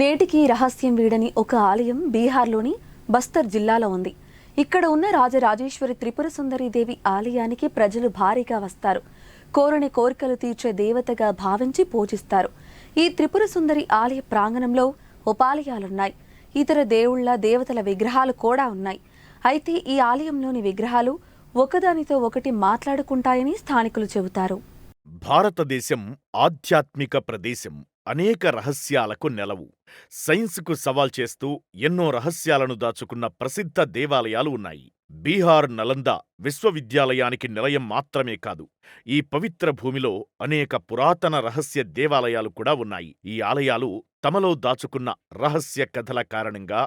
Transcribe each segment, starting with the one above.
నేటికి రహస్యం వీడని ఒక ఆలయం బీహార్లోని బస్తర్ జిల్లాలో ఉంది. ఇక్కడ ఉన్న రాజరాజేశ్వరి త్రిపుర సుందరి దేవి ఆలయానికి ప్రజలు భారీగా వస్తారు. కోరని కోరికలు తీర్చే దేవతగా భావించి పూజిస్తారు. ఈ త్రిపుర సుందరి ఆలయ ప్రాంగణంలో ఉపాలయాలున్నాయి. ఇతర దేవుళ్ళ దేవతల విగ్రహాలు కూడా ఉన్నాయి. అయితే ఈ ఆలయంలోని విగ్రహాలు ఒకదానితో ఒకటి మాట్లాడుకుంటాయని స్థానికులు చెబుతారు. భారతదేశం ఆధ్యాత్మిక ప్రదేశం. అనేక రహస్యాలకు నెలవు. సైన్స్కు సవాల్ చేస్తూ ఎన్నో రహస్యాలను దాచుకున్న ప్రసిద్ధ దేవాలయాలు ఉన్నాయి. బీహార్ నలంద విశ్వవిద్యాలయానికి నిలయం మాత్రమే కాదు ఈ పవిత్ర భూమిలో అనేక పురాతన రహస్య దేవాలయాలు కూడా ఉన్నాయి. ఈ ఆలయాలు తమలో దాచుకున్న రహస్య కథల కారణంగా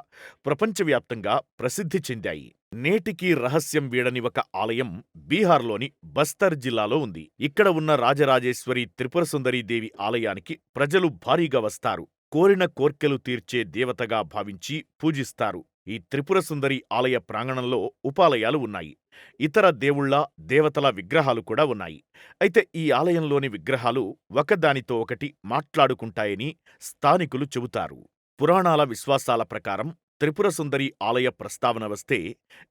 ప్రపంచవ్యాప్తంగా ప్రసిద్ధి చెందాయి. నేటికీ రహస్యం వీడని ఒక ఆలయం బీహార్లోని బస్తర్ జిల్లాలో ఉంది. ఇక్కడ ఉన్న రాజరాజేశ్వరి త్రిపురసుందరీ దేవి ఆలయానికి ప్రజలు భారీగా వస్తారు. కోరిన కోర్కెలు తీర్చే దేవతగా భావించి పూజిస్తారు. ఈ త్రిపురసుందరి ఆలయ ప్రాంగణంలో ఉపాలయాలు ఉన్నాయి. ఇతర దేవుళ్ళ దేవతల విగ్రహాలు కూడా ఉన్నాయి. అయితే ఈ ఆలయంలోని విగ్రహాలు ఒకదానితో ఒకటి మాట్లాడుకుంటాయని స్థానికులు చెబుతారు. పురాణాల విశ్వాసాల ప్రకారం త్రిపురసుందరి ఆలయ ప్రస్తావన వస్తే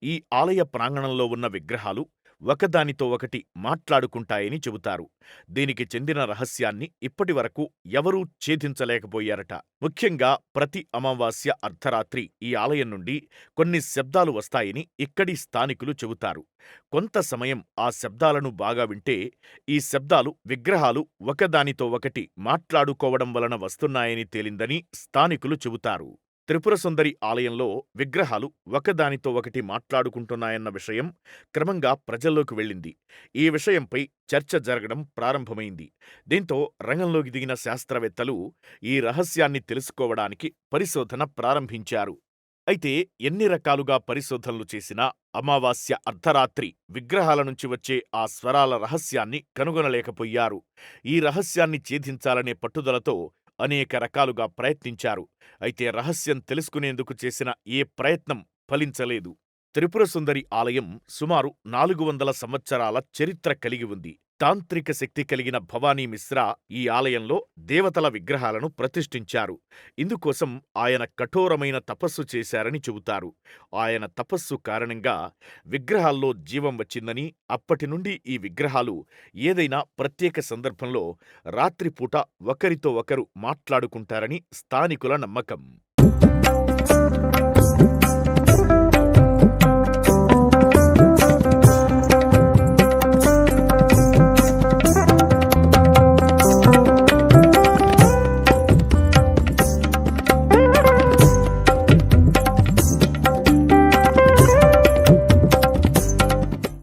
ఈ ఆలయ ప్రాంగణంలో ఉన్న విగ్రహాలు ఒకదానితో ఒకటి మాట్లాడుకుంటాయని చెబుతారు. దీనికి చెందిన రహస్యాన్ని ఇప్పటివరకు ఎవరూ ఛేదించలేకపోయారట. ముఖ్యంగా ప్రతి అమావాస్య అర్ధరాత్రి ఈ ఆలయం నుండి కొన్ని శబ్దాలు వస్తాయని ఇక్కడి స్థానికులు చెబుతారు. కొంత సమయం ఆ శబ్దాలను బాగా వింటే ఈ శబ్దాలు విగ్రహాలు ఒకదానితో ఒకటి మాట్లాడుకోవడం వలన వస్తున్నాయని తేలిందని స్థానికులు చెబుతారు. త్రిపురసుందరి ఆలయంలో విగ్రహాలు ఒకదానితో ఒకటి మాట్లాడుకుంటున్నాయన్న విషయం క్రమంగా ప్రజల్లోకి వెళ్ళింది. ఈ విషయంపై చర్చ జరగడం ప్రారంభమైంది. దీంతో రంగంలోకి దిగిన శాస్త్రవేత్తలు ఈ రహస్యాన్ని తెలుసుకోవడానికి పరిశోధన ప్రారంభించారు. అయితే ఎన్ని రకాలుగా పరిశోధనలు చేసినా అమావాస్య అర్ధరాత్రి విగ్రహాల నుంచి వచ్చే ఆ స్వరాల రహస్యాన్ని కనుగొనలేకపోయారు. ఈ రహస్యాన్ని ఛేదించాలనే పట్టుదలతో అనేక రకాలుగా ప్రయత్నించారు. అయితే రహస్యం తెలుసుకునేందుకు చేసిన ఏ ప్రయత్నం ఫలించలేదు. త్రిపురసుందరి ఆలయం సుమారు నాలుగు వందల సంవత్సరాల చరిత్ర కలిగి ఉంది. తాంత్రిక శక్తి కలిగిన భవానీ మిశ్రా ఈ ఆలయంలో దేవతల విగ్రహాలను ప్రతిష్ఠించారు. ఇందుకోసం ఆయన కఠోరమైన తపస్సు చేశారని చెబుతారు. ఆయన తపస్సు కారణంగా విగ్రహాల్లో జీవం వచ్చిందని అప్పటి నుండి ఈ విగ్రహాలు ఏదైనా ప్రత్యేక సందర్భంలో రాత్రిపూట ఒకరితో ఒకరు మాట్లాడుకుంటారని స్థానికుల నమ్మకం.